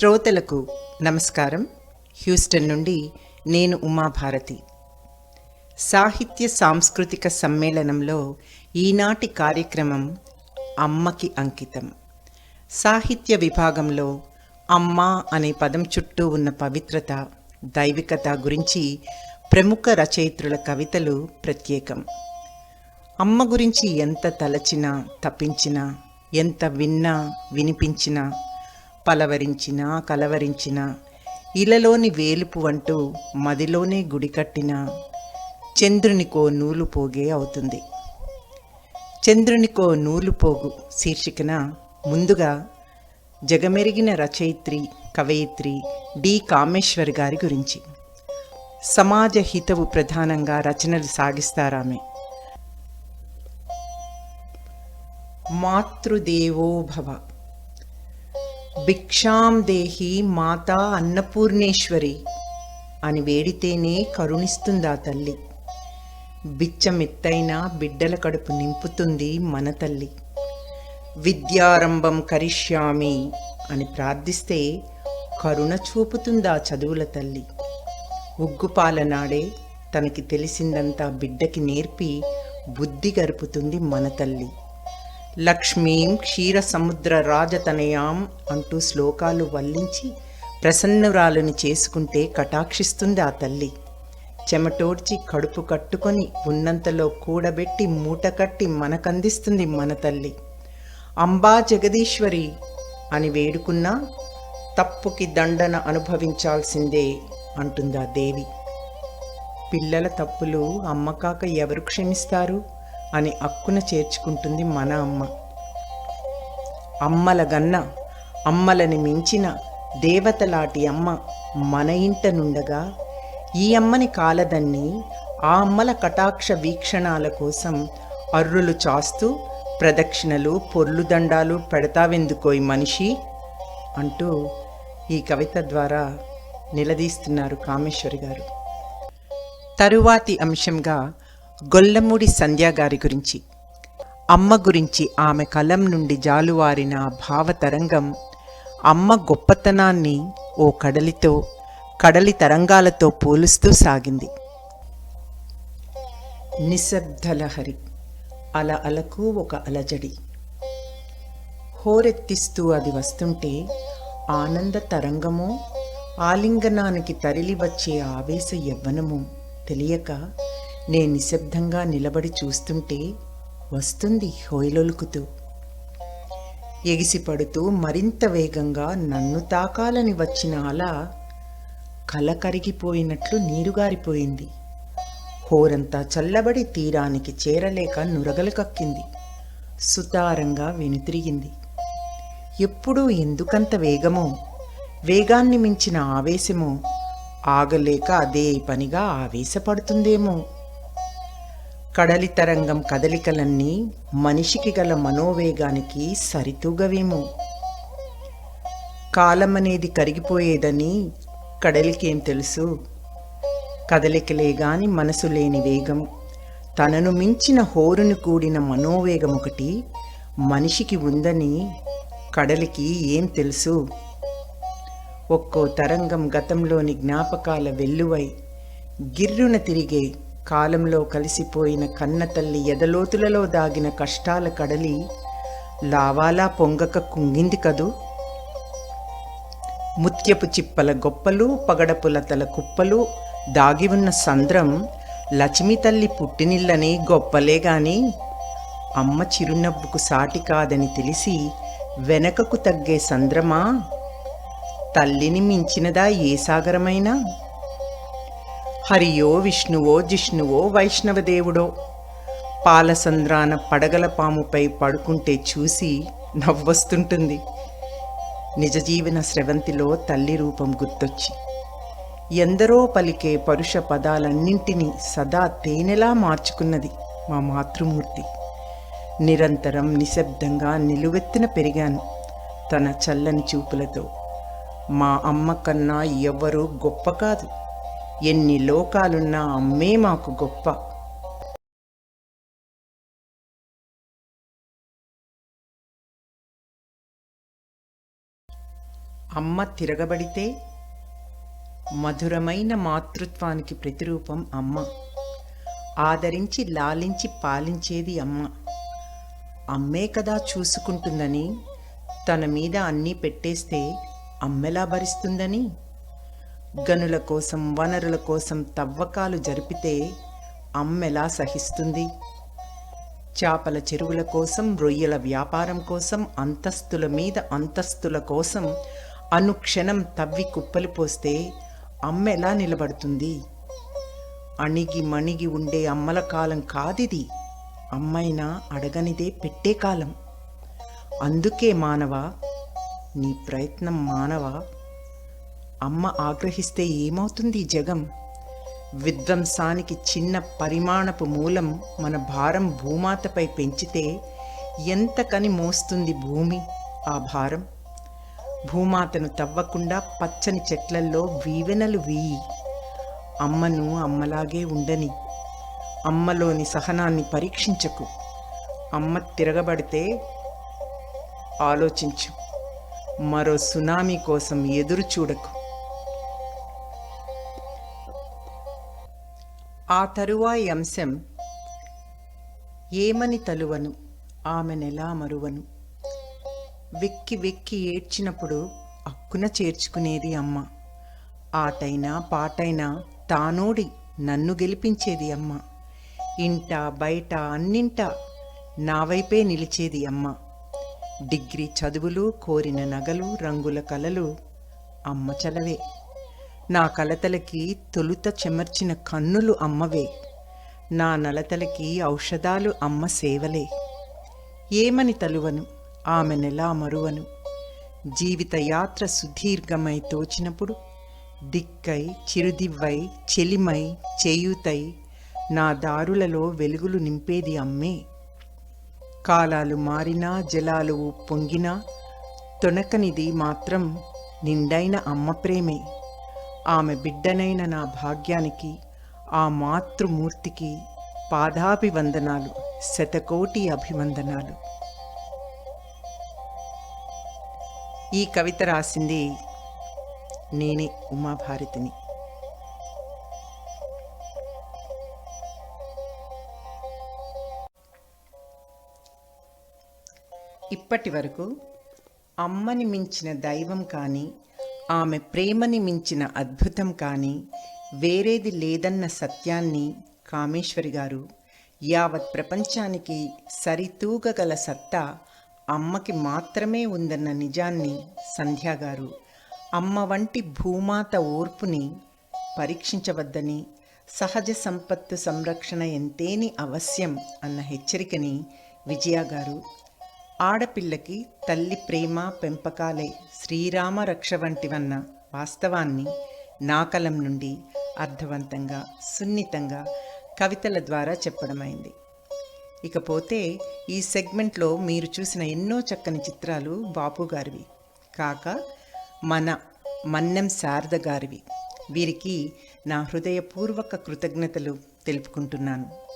శ్రోతలకు నమస్కారం. హ్యూస్టన్ నుండి నేను ఉమాభారతి. సాహిత్య సాంస్కృతిక సమ్మేళనంలో ఈనాటి కార్యక్రమం అమ్మకి అంకితం. సాహిత్య విభాగంలో అమ్మ అనే పదం చుట్టూ ఉన్న పవిత్రత దైవికత గురించి ప్రముఖ రచయిత్రుల కవితలు ప్రత్యేకం. అమ్మ గురించి ఎంత తలచినా తప్పించినా ఎంత విన్నా వినిపించినా పలవరించినా కలవరించినా ఇలలోని వేలుపు అంటూ మదిలోనే గుడి కట్టిన చంద్రునికో నూలు పోగే అవుతుంది. చంద్రునికో నూలు పోగు శీర్షికన ముందుగా జగమెరిగిన రచయిత్రి కవయిత్రి డి. కామేశ్వర్ గారి గురించి. సమాజ హితవు ప్రధానంగా రచనలు సాగిస్తారామె. మాతృదేవో భవ భిక్షాం దేహి మాతా అన్నపూర్ణేశ్వరి అని వేడితేనే కరుణిస్తుందా తల్లి. బిచ్చమెత్తైన బిడ్డల కడుపు నింపుతుంది మన తల్లి. విద్యారంభం కరిష్యామి అని ప్రార్థిస్తే కరుణ చూపుతుందా చదువుల తల్లి. ఉగ్గుపాల నాడే తనకి తెలిసిందంతా బిడ్డకి నేర్పి బుద్ధి గరుపుతుంది మన తల్లి. లక్ష్మీం క్షీర సముద్ర రాజతనయాం అంటూ శ్లోకాలు వల్లించి ప్రసన్నురాలను చేసుకుంటే కటాక్షిస్తుంది ఆ తల్లి. చెమటోడ్చి కడుపు కట్టుకొని ఉన్నంతలో కూడబెట్టి మూట కట్టి మనకందిస్తుంది మన తల్లి. అంబా జగదీశ్వరి అని వేడుకున్నా తప్పుకి దండన అనుభవించాల్సిందే అంటుందా దేవి. పిల్లల తప్పులు అమ్మ కాక ఎవరు క్షమిస్తారు? అని అక్కున చేర్చుకుంటుంది మన అమ్మ. అమ్మల గన్న అమ్మలని మించిన దేవతలాటి అమ్మ మన ఇంట నుండగా ఈ అమ్మని కాలదన్ని ఆ అమ్మల కటాక్ష వీక్షణాల కోసం అర్రులు చాస్తూ ప్రదక్షిణలు పొర్లు దండాలు పెడతావెందుకోయ్ మనిషి? అంటూ ఈ కవిత ద్వారా నిలదీస్తున్నారు కామేశ్వరి గారు. తరువాతి అంశంగా గొల్లమూడి సంధ్యాగారి గురించి. అమ్మ గురించి ఆమె కలం నుండి జాలువారిన భావతరంగం అమ్మ గొప్పతనాన్ని ఓ కడలితో కడలి తరంగాలతో పోలుస్తూ సాగింది. నిశ్శబ్దలహరి అల అలకు ఒక అలజడి. హోరెత్తిస్తూ అది వస్తుంటే ఆనంద తరంగమో ఆలింగనానికి తరలి వచ్చే ఆవేశ యవ్వనమో తెలియక నేను నిశ్శబ్దంగా నిలబడి చూస్తుంటే వస్తుంది హోయలొలుకుతూ. ఎగిసిపడుతూ మరింత వేగంగా నన్ను తాకాలని వచ్చిన అలా కల కరిగిపోయినట్లు నీరుగారిపోయింది. హోరంతా చల్లబడి తీరానికి చేరలేక నురగలు కక్కింది. సుతారంగా వెనుతిరిగింది. ఎప్పుడూ ఎందుకంత వేగమో వేగాన్ని మించిన ఆవేశమో ఆగలేక అదే పనిగా ఆవేశపడుతుందేమో. కడలి తరంగం కదలికలన్నీ మనిషికి గల మనోవేగానికి సరితూగవేమో. కాలమనేది కరిగిపోయేదని కడలికేం తెలుసు? కదలికలే గాని మనసు లేని వేగం. తనను మించిన హోరును కూడిన మనోవేగం ఒకటి మనిషికి ఉందని కడలికి ఏం తెలుసు? ఒక్కో తరంగం గతంలోని జ్ఞాపకాల వెల్లువై గిర్రున తిరిగే కాలంలో కలిసిపోయిన కన్నతల్లి ఎదలోతులలో దాగిన కష్టాల కడలి లావాలా పొంగక కుంగింది కదూ? ముత్యపు చిప్పల గొప్పలు పగడపులతల కుప్పలు దాగి ఉన్న సంద్రం లక్ష్మి తల్లి పుట్టినిల్లని గొప్పలే గాని అమ్మ చిరునవ్వుకు సాటి కాదని తెలిసి వెనకకు తగ్గే సంద్రమా? తల్లిని మించినదా ఏ సాగరమైనా? హరియో విష్ణువో జిష్ణువో వైష్ణవదేవుడో. పాలసంద్రాన పడగల పాముపై పడుకుంటే చూసి నవ్వొస్తుంటుంది. నిజజీవన స్రవంతిలో తల్లి రూపం గుర్తొచ్చి. ఎందరో పలికే పరుష పదాలన్నింటినీ సదా తేనెలా మార్చుకున్నది మా మాతృమూర్తి. నిరంతరం నిశ్శబ్దంగా నిలువెత్తిన పెరిగాను తన చల్లని చూపులతో. మా అమ్మ కన్నా ఎవ్వరూ గొప్ప కాదు. ఎన్ని లోకాలున్నా అమ్మే మాకు గొప్ప. అమ్మ తిరగబడితే మధురమైన మాతృత్వానికి ప్రతిరూపం అమ్మ. ఆదరించి లాలించి పాలించేది అమ్మ. అమ్మే కదా చూసుకుంటుందని తన మీద అన్నీ పెట్టేస్తే అమ్మెలా భరిస్తుందని. గనుల కోసం వనరుల కోసం తవ్వకాలు జరిపితే అమ్మెలా సహిస్తుంది? చేపల చెరువుల కోసం రొయ్యల వ్యాపారం కోసం అంతస్తుల మీద అంతస్తుల కోసం అనుక్షణం తవ్వి కుప్పలు పోస్తే అమ్మెలా నిలబడుతుంది? అణిగి మణిగి ఉండే అమ్మల కాలం కాదిది. అమ్మైనా అడగనిదే పెట్టే కాలం. అందుకే మానవా నీ ప్రయత్నం మానవా? అమ్మ ఆగ్రహిస్తే ఏమవుతుంది జగం? విధ్వంసానికి చిన్న పరిమాణపు మూలం మన భారం భూమాతపై పెంచితే ఎంతకని మోస్తుంది భూమి ఆ భారం? భూమాతను తవ్వకుండా పచ్చని చెట్లల్లో వీవెనలు వీయి. అమ్మను అమ్మలాగే ఉండని అమ్మలోని సహనాన్ని పరీక్షించకు. అమ్మ తిరగబడితే ఆలోచించు. మరో సునామీ కోసం ఎదురు చూడకు ఆ తరువాయి అంశం. ఏమని తలువను? ఆమెనెలా మరువను. వెక్కి వెక్కి ఏడ్చినప్పుడు అక్కున చేర్చుకునేది అమ్మ. ఆటైనా పాటైనా తానోడి నన్ను గెలిపించేది అమ్మ. ఇంట బయట అన్నింట నా వైపే నిలిచేది అమ్మ. డిగ్రీ చదువులు కోరిన నగలు రంగుల కలలు అమ్మ చలవే. నా కలతలకి తొలుత చెమర్చిన కన్నులు అమ్మవే. నా నలతలకి ఔషధాలు అమ్మ సేవలే. ఏమని తలువను? ఆమె నెలా మరువను. జీవిత యాత్ర సుదీర్ఘమై తోచినప్పుడు దిక్కై చిరుదివ్వై చెలిమై చేయూతై నా దారులలో వెలుగులు నింపేది అమ్మే. కాలాలు మారినా జలాలు పొంగినా తొనకనిది మాత్రం నిండైన అమ్మ ప్రేమే. ఆమె బిడ్డనైన నా భాగ్యానికి ఆ మాతృమూర్తికి పాదాభివందనాలు శతకోటి అభివందనాలు. ఈ కవిత రాసింది నేనే ఉమాభారతిని. ఇప్పటి వరకు అమ్మని మించిన దైవం కానీ ఆమె ప్రేమని మించిన అద్భుతం కానీ వేరేది లేదన్న సత్యాన్ని కామేశ్వరి గారు యావత్ ప్రపంచానికి సరితూగగల సత్తా అమ్మకి మాత్రమే ఉందన్న నిజాన్ని సంధ్యాగారు అమ్మ వంటి భూమాత ఓర్పుని పరీక్షించవద్దని సహజ సంపత్తు సంరక్షణ ఎంతేని అవశ్యం అన్న హెచ్చరికని విజయ గారు ఆడపిల్లకి తల్లి ప్రేమ పెంపకాలే శ్రీరామ రక్ష వంటివన్న వాస్తవాన్ని నాకలం నుండి అర్థవంతంగా సున్నితంగా కవితల ద్వారా చెప్పడమైంది. ఇకపోతే ఈ సెగ్మెంట్లో మీరు చూసిన ఎన్నో చక్కని చిత్రాలు బాపు గారివి. కాక మన మన్నెం శారద గారివి. వీరికి నా హృదయపూర్వక కృతజ్ఞతలు తెలుపుకుంటున్నాను.